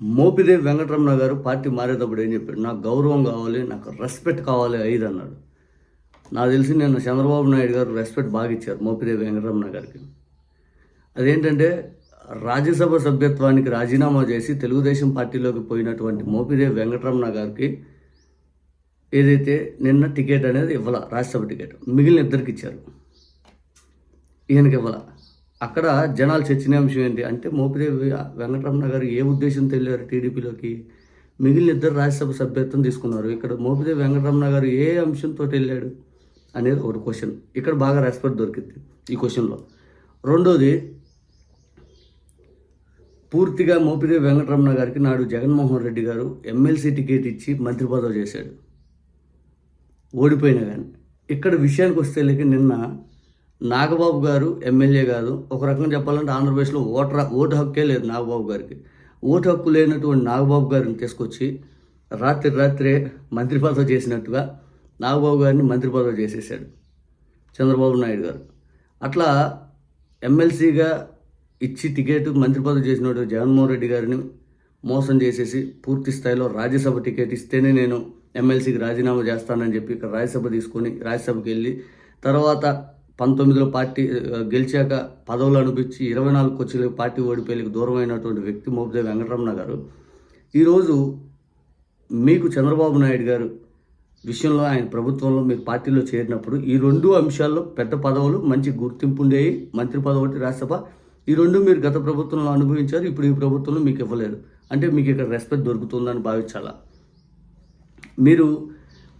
మోపిదేవి వెంకటరమణ గారు పార్టీ మారేటప్పుడు ఏం చెప్పాడు నాకు గౌరవం కావాలి నాకు రెస్పెక్ట్ కావాలి ఐదు అన్నాడు. నాకు తెలిసి నేను చంద్రబాబు నాయుడు గారు రెస్పెక్ట్ బాగా ఇచ్చారు మోపిదేవి వెంకటరమణ గారికి. అదేంటంటే రాజ్యసభ సభ్యత్వానికి రాజీనామా చేసి తెలుగుదేశం పార్టీలోకి పోయినటువంటి మోపిదేవి వెంకటరమణ గారికి ఏదైతే నిన్న టికెట్ అనేది ఇవ్వాల రాజ్యసభ టికెట్ మిగిలిన ఇద్దరికి ఇచ్చారు. ఈయనకి ఇవ్వాల. అక్కడ జనాలు చర్చనీయాంశం ఏంటి? అంటే మోపిదేవి వెంకటరమణ గారు ఏ ఉద్దేశంతో వెళ్ళారు టీడీపీలోకి? మిగిలిన ఇద్దరు రాజ్యసభ సభ్యత్వం తీసుకున్నారు. ఇక్కడ మోపిదేవి వెంకటరమణ గారు ఏ అంశంతో వెళ్ళాడు అనేది ఒకటి క్వశ్చన్ ఇక్కడ బాగా రెస్పెక్ట్ దొరికింది ఈ క్వశ్చన్లో రెండోది పూర్తిగా మోపిదేవి వెంకటరమణ గారికి నాడు జగన్మోహన్ రెడ్డి గారు ఎమ్మెల్సీ టికెట్ ఇచ్చి మంత్రి పదవి చేశాడు. ఓడిపోయినా కానీ ఇక్కడ విషయానికి వస్తే లేక నిన్న నాగబాబు గారు ఎమ్మెల్యే కాదు. ఒక రకంగా చెప్పాలంటే ఆంధ్రప్రదేశ్లో ఓటర్ ఓటు హక్కే లేదు నాగబాబు గారికి. ఓటు హక్కు లేనటువంటి నాగబాబు గారిని తీసుకొచ్చి రాత్రి రాత్రే మంత్రి పదవి చేసినట్టుగా నాగబాబు గారిని మంత్రి పదవి చేసేసాడు చంద్రబాబు నాయుడు గారు. అట్లా ఎమ్మెల్సీగా ఇచ్చి టికెట్ మంత్రి పదవి చేసినటువంటి జగన్మోహన్ రెడ్డి గారిని మోసం చేసేసి పూర్తి స్థాయిలో రాజ్యసభ టికెట్ ఇస్తేనే నేను ఎమ్మెల్సీకి రాజీనామా చేస్తానని చెప్పి ఇక్కడ రాజ్యసభ తీసుకొని రాజ్యసభకి వెళ్ళి తర్వాత పంతొమ్మిదిలో పార్టీ గెలిచాక పదవులు అనిపించి ఇరవై నాలుగు కొచ్చి పార్టీ ఓడిపోయి దూరమైనటువంటి వ్యక్తి మోపిదేవి వెంకటరమణ గారు. ఈరోజు మీకు చంద్రబాబు నాయుడు గారు విషయంలో ఆయన ప్రభుత్వంలో మీరు పార్టీలో చేరినప్పుడు ఈ రెండు అంశాల్లో పెద్ద పదవులు మంచి గుర్తింపు ఉండేవి మంత్రి పదవి ఒకటి రాజ్యసభ. ఈ రెండు మీరు గత ప్రభుత్వంలో అనుభవించారు ఇప్పుడు ఈ ప్రభుత్వంలో మీకు ఇవ్వలేదు. అంటే మీకు ఇక్కడ రెస్పెక్ట్ దొరుకుతుందని భావించాలా? మీరు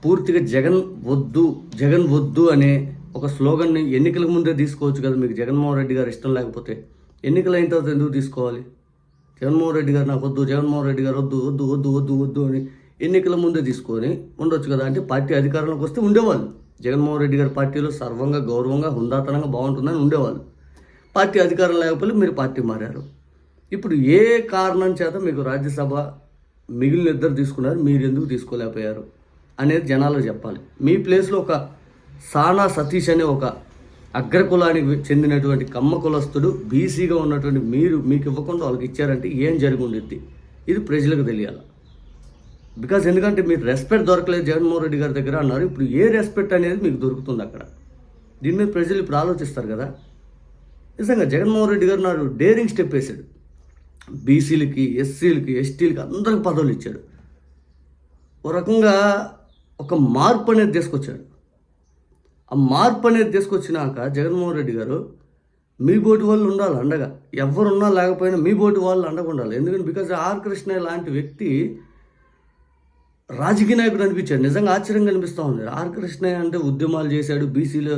పూర్తిగా జగన్ వద్దు జగన్ వద్దు అనే ఒక స్లోగన్ని ఎన్నికలకు ముందే తీసుకోవచ్చు కదా మీకు జగన్మోహన్ రెడ్డి గారు ఇష్టం లేకపోతే. ఎన్నికలు అయిన తర్వాత ఎందుకు తీసుకోవాలి? జగన్మోహన్ రెడ్డి గారు నాకు వద్దు జగన్మోహన్ రెడ్డి గారు వద్దు వద్దు వద్దు వద్దు వద్దు అని ఎన్నికల ముందే తీసుకొని ఉండొచ్చు కదా. అంటే పార్టీ అధికారంలోకి వస్తే ఉండేవాళ్ళు. జగన్మోహన్ రెడ్డి గారి పార్టీలో సర్వంగా గౌరవంగా హుందాతనంగా బాగుంటుందని ఉండేవాళ్ళు. పార్టీ అధికారం లేకపోతే మీరు పార్టీ మారారు. ఇప్పుడు ఏ కారణం చేత మీకు రాజ్యసభ మిగిలిన ఇద్దరు తీసుకున్నారు మీరు ఎందుకు తీసుకోలేకపోయారు అనేది జనాలకు చెప్పాలి. మీ ప్లేస్లో ఒక సానా సతీష్ అనే ఒక అగ్రకులానికి చెందినటువంటి కమ్మ కులస్తుడు బీసీగా ఉన్నటువంటి మీరు మీకు ఇవ్వకుండా వాళ్ళకి ఇచ్చారంటే ఏం జరిగి ఉండిద్ది ఇది ప్రజలకు తెలియాలి. బికాజ్ ఎందుకంటే మీరు రెస్పెక్ట్ దొరకలేదు జగన్మోహన్ రెడ్డి గారి దగ్గర అన్నారు ఇప్పుడు ఏ రెస్పెక్ట్ అనేది మీకు దొరుకుతుంది అక్కడ? దీని మీద ప్రజలు ఇప్పుడు ఆలోచిస్తారు కదా. నిజంగా జగన్మోహన్ రెడ్డి గారు నాడు డేరింగ్ స్టెప్ వేశాడు. బీసీలకి ఎస్సీలకి ఎస్టీలకి అందరికి పదవులు ఇచ్చాడు. ఓ రకంగా ఒక మార్పు అనేది తీసుకొచ్చాడు. ఆ మార్పు అనేది తీసుకొచ్చినాక జగన్మోహన్ రెడ్డి గారు మీ బోటి వాళ్ళు ఉండాలి అండగా. ఎవరున్నా లేకపోయినా మీ బోటి వాళ్ళు అండగా ఉండాలి. ఎందుకంటే బికాజ్ ఆర్ కృష్ణ లాంటి వ్యక్తి రాజకీయ నాయకుడు అనిపించాడు. నిజంగా ఆశ్చర్యంగా అనిపిస్తూ ఉంది. ఆర్ కృష్ణయ్య అంటే ఉద్యమాలు చేశాడు బీసీలు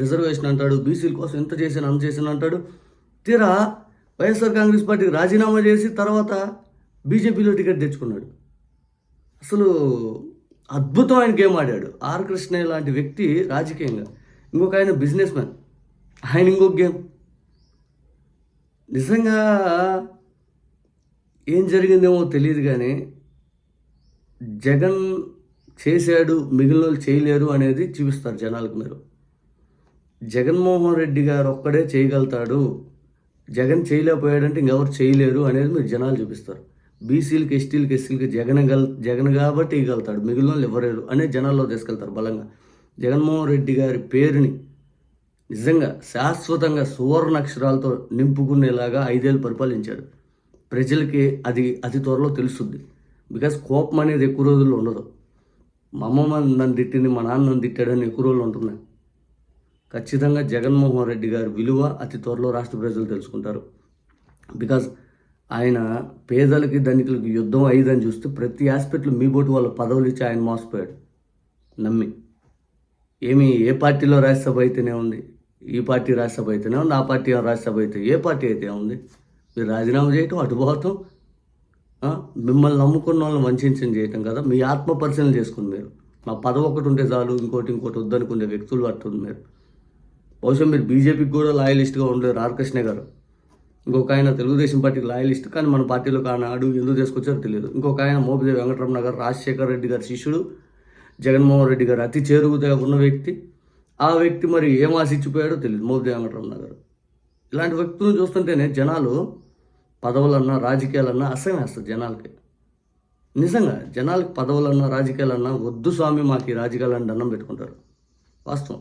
రిజర్వేషన్ అంటాడు బీసీల కోసం ఎంత చేశాను అంత చేశాను అంటాడు. తీరా వైఎస్ఆర్ కాంగ్రెస్ పార్టీకి రాజీనామా చేసి తర్వాత బీజేపీలో టికెట్ తెచ్చుకున్నాడు. అసలు అద్భుతం ఆయన గేమ్ ఆడాడు. ఆర్ కృష్ణ లాంటి వ్యక్తి రాజకీయంగా. ఇంకొక ఆయన బిజినెస్ మ్యాన్. ఆయన ఇంకొక గేమ్. నిజంగా ఏం జరిగిందేమో తెలియదు కానీ జగన్ చేశాడు మిగిలిన వాళ్ళు చేయలేరు అనేది చూపిస్తారు జనాలకు మీరు. జగన్మోహన్ రెడ్డి గారు ఒక్కడే చేయగలుగుతాడు. జగన్ చేయలేకపోయాడంటే ఇంకెవరు చేయలేరు అనేది మీరు జనాలు చూపిస్తారు. బీసీలకి ఎస్టీలకి ఎస్సీలకి జగన్ గల్ జగన్ కాబట్టి ఇవ్వగలుగుతాడు మిగిలిన వాళ్ళు ఎవరేరు అనే జనాల్లో తీసుకెళ్తారు బలంగా. జగన్మోహన్ రెడ్డి గారి పేరుని నిజంగా శాశ్వతంగా సువర్ణ అక్షరాలతో నింపుకునేలాగా ఐదేళ్ళు పరిపాలించాడు. ప్రజలకి అది అతి త్వరలో తెలుస్తుంది. బికాస్ కోపం అనేది ఎక్కువ రోజుల్లో ఉండదు. మా అమ్మమ్మ నన్ను తిట్టింది మా నాన్న నన్ను తిట్టాడని ఎక్కువ రోజులు ఉంటున్నాయి. ఖచ్చితంగా జగన్మోహన్ రెడ్డి గారి విలువ అతి త్వరలో రాష్ట్ర ప్రజలు తెలుసుకుంటారు. బికాజ్ ఆయన పేదలకి ధనికులకి యుద్ధం అయ్యిందని చూస్తే ప్రతి హాస్పిటల్ మీ బోటి వాళ్ళ పదవులు ఇచ్చి ఆయన మోసపోయాడు. నమ్మి. ఏమి ఏ పార్టీలో రాజ్యసభ అయితేనే ఉంది ఈ పార్టీ రాజ్యసభ అయితేనే ఉంది ఆ పార్టీ రాజ్యసభ అయితే ఏ పార్టీ అయితే ఉంది. మీరు రాజీనామా చేయటం అటుపోవటం మిమ్మల్ని నమ్ముకున్న వాళ్ళని వంచం చేయటం కదా మీ ఆత్మ పరిశీలన చేసుకుని మీరు. మా పదవి ఒకటి ఉంటే చాలు ఇంకోటి ఇంకోటి వద్దనుకునే వ్యక్తులు పట్టుంది మీరు. బహుశా మీరు బీజేపీకి కూడా లాయలిస్ట్గా ఉండలేరు రామకృష్ణ గారు. ఇంకొక ఆయన తెలుగుదేశం పార్టీకి లాయలిస్ట్ కానీ మన పార్టీలో కానాడు ఎందుకు తీసుకొచ్చారో తెలియదు. ఇంకొక ఆయన మోపిదేవి వెంకటరమణ గారు రాజశేఖర రెడ్డి గారి శిష్యుడు జగన్మోహన్ రెడ్డి గారు అతి చేరువుగా ఉన్న వ్యక్తి. ఆ వ్యక్తి మరి ఏం ఆశించిపోయాడో తెలియదు మోపిదేవి వెంకటరమణ గారు. ఇలాంటి వ్యక్తులను చూస్తుంటేనే జనాలు పదవులన్నా రాజకీయాలన్నా అసహ్యం వేస్తారు జనాలకి. నిజంగా జనాలకి పదవులన్నా రాజకీయాలన్నా వద్దు స్వామి మాకు ఈ రాజకీయాలని దండం పెట్టుకుంటారు. వాస్తవం.